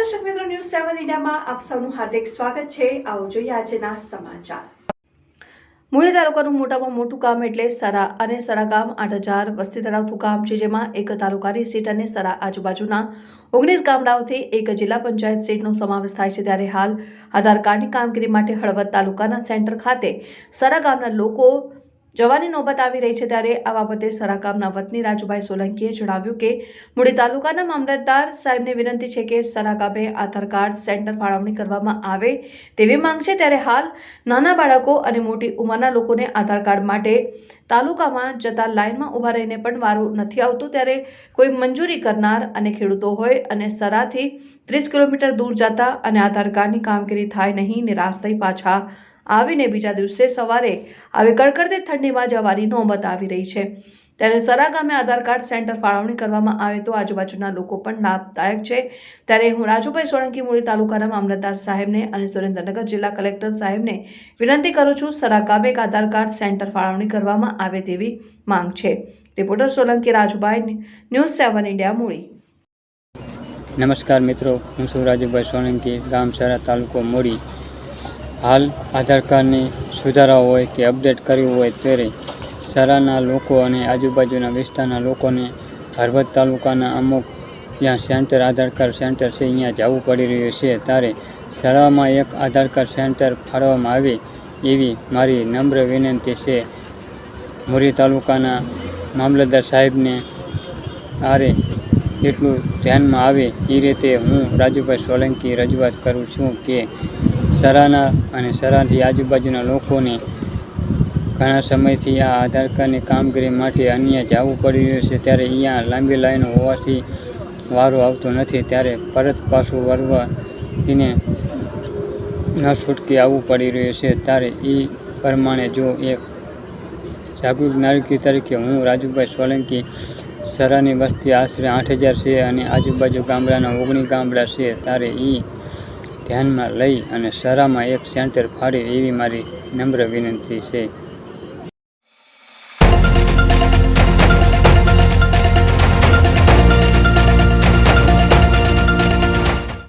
સેવન ઇન્ડિયામાં આપ સૌનું હાર્દિક સ્વાગત છે. આવો જોઈએ આજના સમાચાર. મૂળી તાલુકાનું મોટામાં મોટું કામ એટલે સરા અને સરા ગામ આઠ હજાર વસ્તી ધરાવતું ગામ છે, જેમાં એક તાલુકાની સીટ અને સરા આજુબાજુના ઓગણીસ ગામડાઓથી એક જિલ્લા પંચાયત સીટનો સમાવેશ થાય છે. ત્યારે હાલ આધાર કાર્ડની કામગીરી માટે હળવદ તાલુકાના સેન્ટર ખાતે સરા ગામના લોકો જવાની નોબત આવી રહી છે ત્યારે આ બાબતે સરાકામના વતની રાજુભાઈ સોલંકીએ જણાવ્યું કે મૂળી તાલુકાના મામલતદાર સાહેબને વિનંતી છે કે સરાકામે આધાર કાર્ડ, સેન્ટર ફાળવણી કરવામાં આવે તેવી માંગ છે ત્યારે હાલ નાના બાળકો અને મોટી ઉંમરના લોકોને આધાર કાર્ડ માટે તાલુકામાં જતા લાઇનમાં ઊભા રહીને પણ વારું નથી આવતું ત્યારે કોઈ મંજૂરી કરનાર અને ખેડૂતો હોય અને સરાથી ત્રીસ કિલોમીટર દૂર જતા અને આધાર કાર્ડની કામગીરી થાય નહીં, નિરાશ થઈ પાછા આવીને બીજા દિવસે સવારે આવી કડકડતી ઠંડીમાં જવાની નોબત આવી રહી છે. ત્યારે સરા ગામે આધાર કાર્ડ સેન્ટર ફાળવણી કરવામાં આવે તો આજુબાજુના લોકો પણ લાભદાયક છે. ત્યારે હું રાજુભાઈ સોલંકી, મૂળી તાલુકાના મામલતદાર સાહેબને અને સુરેન્દ્રનગર જિલ્લા કલેક્ટર સાહેબને વિનંતી કરું છું, સરા ગામે એક આધાર કાર્ડ સેન્ટર ફાળવણી કરવામાં આવે તેવી માંગ છે. Reporter Solanki, Rajubhai, news seven India, Muli. નમસ્કાર મિત્રો, હું છું રાજુભાઈ સોલંકી, ગામ સરા તાલુકો મોડી હાલ આધાર કાર્ડની સુધારા હોય કે અપડેટ કરવું હોય ત્યારે શાળાના લોકો અને આજુબાજુના વિસ્તારના લોકોને હરભત તાલુકાના અમુક જ્યાં સેન્ટર આધાર કાર્ડ સેન્ટર છે, અહીંયા જવું પડી રહ્યું છે. ત્યારે શાળામાં એક આધાર કાર્ડ સેન્ટર ફાળવવામાં આવે એવી મારી નમ્ર વિનંતી છે. મોરી તાલુકાના મામલતદાર સાહેબને આરે એટલું ધ્યાનમાં આવે એ રીતે હું રાજુભાઈ સોલંકી રજૂઆત કરું છું કે સરાના અને સરાથી આજુબાજુના લોકોને ઘણા સમયથી આ આધાર કાર્ડની કામગીરી માટે અન્ય જવું પડી રહ્યું છે. ત્યારે અહીંયા લાંબી લાઈનો હોવાથી વારો આવતો નથી. ત્યારે પરત પાછું વળવા એને ન છૂટકી આવવું પડી રહ્યું છે. ત્યારે એ પ્રમાણે જો એક જાગૃત નાગરિક તરીકે હું રાજુભાઈ સોલંકી સરાની વસ્તી આશરે આઠ હજાર છે અને આજુબાજુ ગામડાના ઓગણીસ ગામડા છે. ત્યારે એ ધ્યાનમાં લઈ અને સરામાં એક સેન્ટર ફાળે એવી મારી નમ્ર વિનંતી છે.